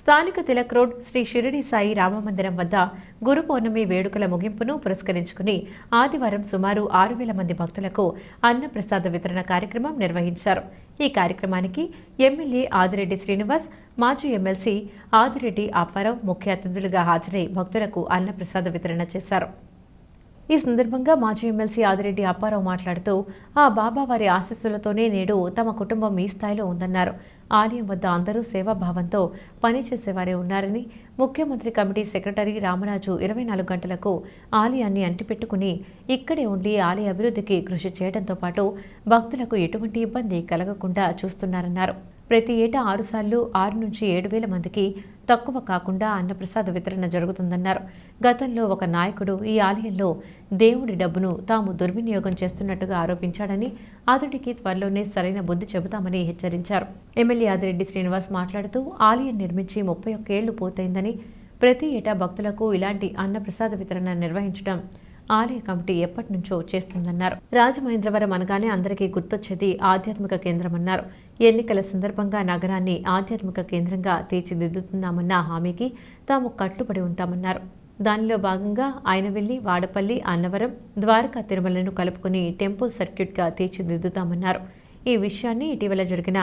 స్థానిక తిలక్ రోడ్ శ్రీ షిరిడి సాయి రామమందిరం వద్ద గురు పౌర్ణమి వేడుకల ముగింపును పురస్కరించుకుని ఆదివారం సుమారు ఆరు వేల మంది భక్తులకు అన్నప్రసాద వితరణ కార్యక్రమం నిర్వహించారు. ఈ కార్యక్రమానికి ఎమ్మెల్యే ఆదిరెడ్డి శ్రీనివాస్ మాజీ ఎమ్మెల్సీ ఆదిరెడ్డి అప్పారావు ముఖ్య అతిథులుగా హాజరై భక్తులకు అన్నప్రసాద వితరణ చేశారు. ఈ సందర్భంగా మాజీ ఎమ్మెల్సీ ఆదిరెడ్డి అప్పారావు మాట్లాడుతూ ఆ బాబా వారి ఆశీస్సులతోనే నేడు తమ కుటుంబం ఈ స్థాయిలో ఉందన్నారు. ఆలయం వద్ద అందరూ సేవాభావంతో పనిచేసేవారే ఉన్నారని ముఖ్యమంత్రి కమిటీ సెక్రటరీ రామరాజు ఇరవై నాలుగు గంటలకు ఆలయాన్ని అంటిపెట్టుకుని ఇక్కడే ఉండి ఆలయ అభివృద్ధికి కృషి చేయడంతో పాటు భక్తులకు ఎటువంటి ఇబ్బంది కలగకుండా చూస్తున్నారన్నారు. ప్రతి ఏటా ఆరుసార్లు ఆరు నుంచి ఏడు వేల మందికి తక్కువ కాకుండా అన్నప్రసాద వితరణ జరుగుతుందన్నారు. గతంలో ఒక నాయకుడు ఈ ఆలయంలో దేవుడి డబ్బును తాము దుర్వినియోగం చేస్తున్నట్టుగా ఆరోపించాడని అతడికి త్వరలోనే సరైన బుద్ధి చెబుతామని హెచ్చరించారు. ఎమ్మెల్యే ఆదిరెడ్డి శ్రీనివాస్ మాట్లాడుతూ ఆలయం నిర్మించి ముప్పై ఒక్కేళ్ళు పూర్తయిందని ప్రతి ఏటా భక్తులకు ఇలాంటి అన్నప్రసాద వితరణ నిర్వహించడం ఆలయ కమిటీ ఎప్పటి నుంచో చేస్తుందన్నారు. రాజమహేంద్రవరం అనగానే అందరికీ గుర్తొచ్చేది ఆధ్యాత్మిక కేంద్రమన్నారు. ఎన్నికల సందర్భంగా నగరాన్ని ఆధ్యాత్మిక కేంద్రంగా తీర్చిదిద్దుతున్నామన్న హామీకి తాము కట్టుబడి ఉంటామన్నారు. దానిలో భాగంగా ఆయన వెళ్ళి వాడపల్లి అన్నవరం ద్వారకా తిరుమలను కలుపుకుని టెంపుల్ సర్క్యూట్గా తీర్చిదిద్దుతామన్నారు. ఈ విషయాన్ని ఇటీవల జరిగిన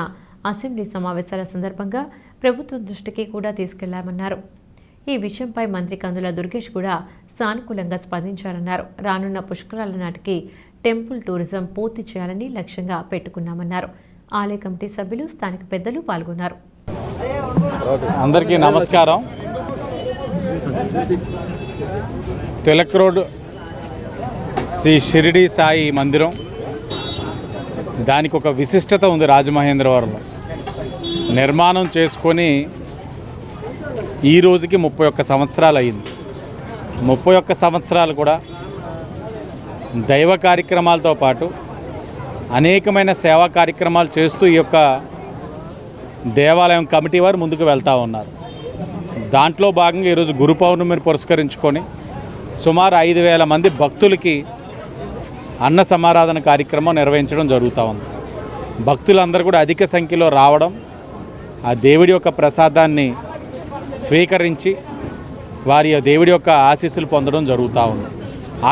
అసెంబ్లీ సమావేశాల సందర్భంగా ప్రభుత్వం దృష్టికి కూడా తీసుకెళ్ళామన్నారు. ఈ విషయంపై మంత్రి కందుల దుర్గేష్ కూడా సానుకూలంగా స్పందించారన్నారు. రానున్న పుష్కరాల నాటికి టెంపుల్ టూరిజం పూర్తి చేయాలని లక్ష్యంగా పెట్టుకున్నామన్నారు. ఆలయ కమిటీ సభ్యులు స్థానిక పెద్దలు పాల్గొన్నారు. అందరికీ నమస్కారం. తిలక్ రోడ్ శ్రీ షిరిడి సాయి మందిరం. దానికి ఒక విశిష్టత ఉంది రాజమహేంద్రవరంలో. నిర్మాణం చేసుకొని ఈ రోజుకి ముప్పై ఒక్క సంవత్సరాలు అయింది. ముప్పై ఒక్క సంవత్సరాలు కూడా దైవ కార్యక్రమాలతో పాటు అనేకమైన సేవా కార్యక్రమాలు చేస్తూ ఈ యొక్క దేవాలయం కమిటీ వారు ముందుకు వెళ్తూ ఉన్నారు. దాంట్లో భాగంగా ఈరోజు గురు పౌర్ణమిని పురస్కరించుకొని సుమారు ఐదు వేల మంది భక్తులకి అన్న సమారాధన కార్యక్రమం నిర్వహించడం జరుగుతూ ఉంది. భక్తులందరూ కూడా అధిక సంఖ్యలో రావడం ఆ దేవుడి యొక్క ప్రసాదాన్ని స్వీకరించి వారి దేవుడి యొక్క ఆశీస్సులు పొందడం జరుగుతూ ఉంది.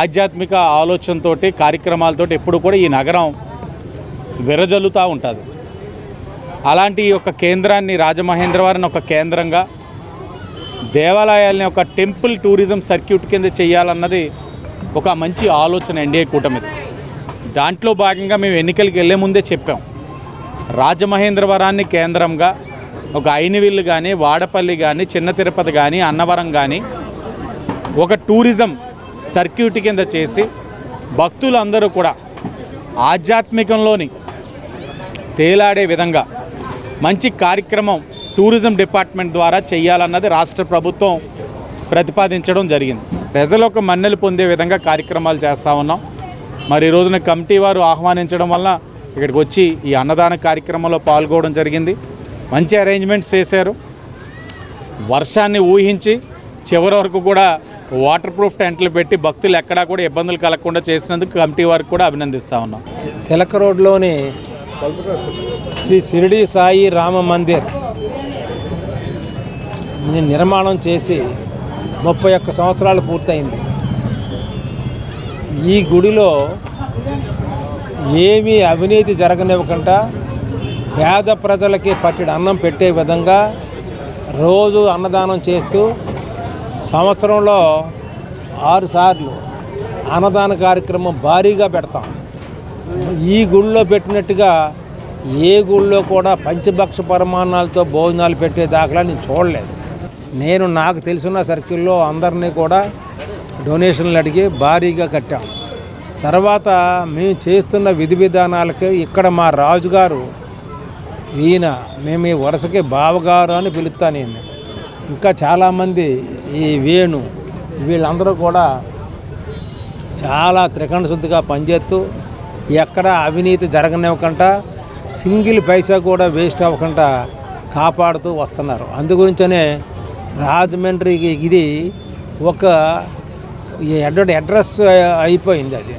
ఆధ్యాత్మిక ఆలోచనతోటి కార్యక్రమాలతోటి ఎప్పుడు కూడా ఈ నగరం విరజల్లుతూ ఉంటుంది. అలాంటి ఒక యొక్క కేంద్రాన్ని రాజమహేంద్రవరం ఒక కేంద్రంగా దేవాలయాల్ని ఒక టెంపుల్ టూరిజం సర్క్యూట్ కింద చేయాలన్నది ఒక మంచి ఆలోచన ఎన్డీఏ కూటమిది. దాంట్లో భాగంగా మేము ఎన్నికలకు వెళ్ళే ముందే చెప్పాం. రాజమహేంద్రవరాన్ని కేంద్రంగా ఒక ఐనివిల్లు కానీ వాడపల్లి కానీ చిన్న తిరుపతి కానీ అన్నవరం కానీ ఒక టూరిజం సర్క్యూట్ కింద చేసి భక్తులందరూ కూడా ఆధ్యాత్మికంలోని తేలాడే విధంగా మంచి కార్యక్రమం టూరిజం డిపార్ట్మెంట్ ద్వారా చేయాలన్నది రాష్ట్ర ప్రభుత్వం ప్రతిపాదించడం జరిగింది. ప్రజలు ఒక మన్నెలు పొందే విధంగా కార్యక్రమాలు చేస్తూ ఉన్నాం. మరి ఈ రోజున కమిటీ వారు ఆహ్వానించడం వల్ల ఇక్కడికి వచ్చి ఈ అన్నదాన కార్యక్రమంలో పాల్గొనడం జరిగింది. మంచి అరేంజ్మెంట్స్ చేశారు. వర్షాన్ని ఊహించి చివరి వరకు కూడా వాటర్ ప్రూఫ్ టెంట్లు పెట్టి భక్తులు ఎక్కడా కూడా ఇబ్బందులు కలగకుండా చేసినందుకు కమిటీ వారికి కూడా అభినందిస్తూ ఉన్నాం. తిలక రోడ్లోని శ్రీ షిరిడి సాయి రామ మందిర్ని నిర్మాణం చేసి ముప్పై ఒక్క సంవత్సరాలు పూర్తయింది. ఈ గుడిలో ఏమీ అవినీతి జరగనివ్వకుండా పేద ప్రజలకి పట్టిడి అన్నం పెట్టే విధంగా రోజు అన్నదానం చేస్తూ సంవత్సరంలో ఆరుసార్లు అన్నదాన కార్యక్రమం భారీగా పెడతాం. ఈ గుళ్ళో పెట్టినట్టుగా ఏ గుళ్ళో కూడా పంచభక్ష పరిమాణాలతో భోజనాలు పెట్టే దాఖలా నేను చూడలేదు. నేను నాకు తెలిసిన సర్కిల్లో అందరినీ కూడా డొనేషన్లు అడిగి భారీగా కట్టాం. తర్వాత మేము చేస్తున్న విధి విధానాలకి ఇక్కడ మా రాజుగారు ఈయన మేము ఈ వరుసకి బావగారు అని పిలుస్తాను ఈయన ఇంకా చాలామంది ఈ వేణు వీళ్ళందరూ కూడా చాలా త్రికండ శుద్ధిగా పనిచేస్తూ ఎక్కడ అవినీతి జరగనివ్వకుండా సింగిల్ పైసా కూడా వేస్ట్ అవ్వకుండా కాపాడుతూ వస్తున్నారు. అందుగురించనే రాజమండ్రికి ఇది ఒక ఈ అడ్రస్ అయిపోయింది అది.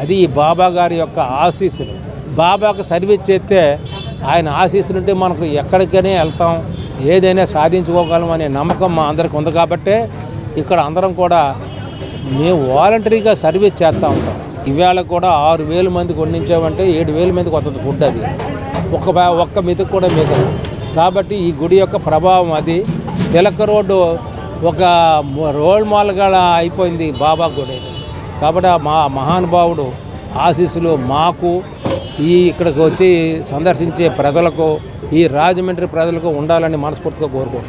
అది ఈ బాబా గారి యొక్క ఆశీస్సులు. బాబాకు సర్వీస్ చేస్తే ఆయన ఆశీస్సులుంటే మనకు ఎక్కడికైనా వెళ్తాం ఏదైనా సాధించుకోగలం అనే నమ్మకం మా అందరికి ఉంది కాబట్టే ఇక్కడ అందరం కూడా మేము వాలంటరీగా సర్వీస్ చేస్తూ ఉంటాం. ఇవాళ కూడా ఆరు వేల మందికి వండించామంటే ఏడు వేల మందికి వస్తుంది ఫుడ్ అది. ఒక్క ఒక్క మెతుకు కూడా మిగలదు. కాబట్టి ఈ గుడి యొక్క ప్రభావం అది. తిలక రోడ్డు ఒక రోల్ మోడల్గా అయిపోయింది బాబా గుడి. కాబట్టి మా మహానుభావుడు ఆశీస్సులు మాకు ఈ ఇక్కడికి వచ్చి సందర్శించే ప్రజలకు ఈ రాజమండ్రి ప్రజలకు ఉండాలని మనస్ఫూర్తిగా కోరుకుంటున్నాను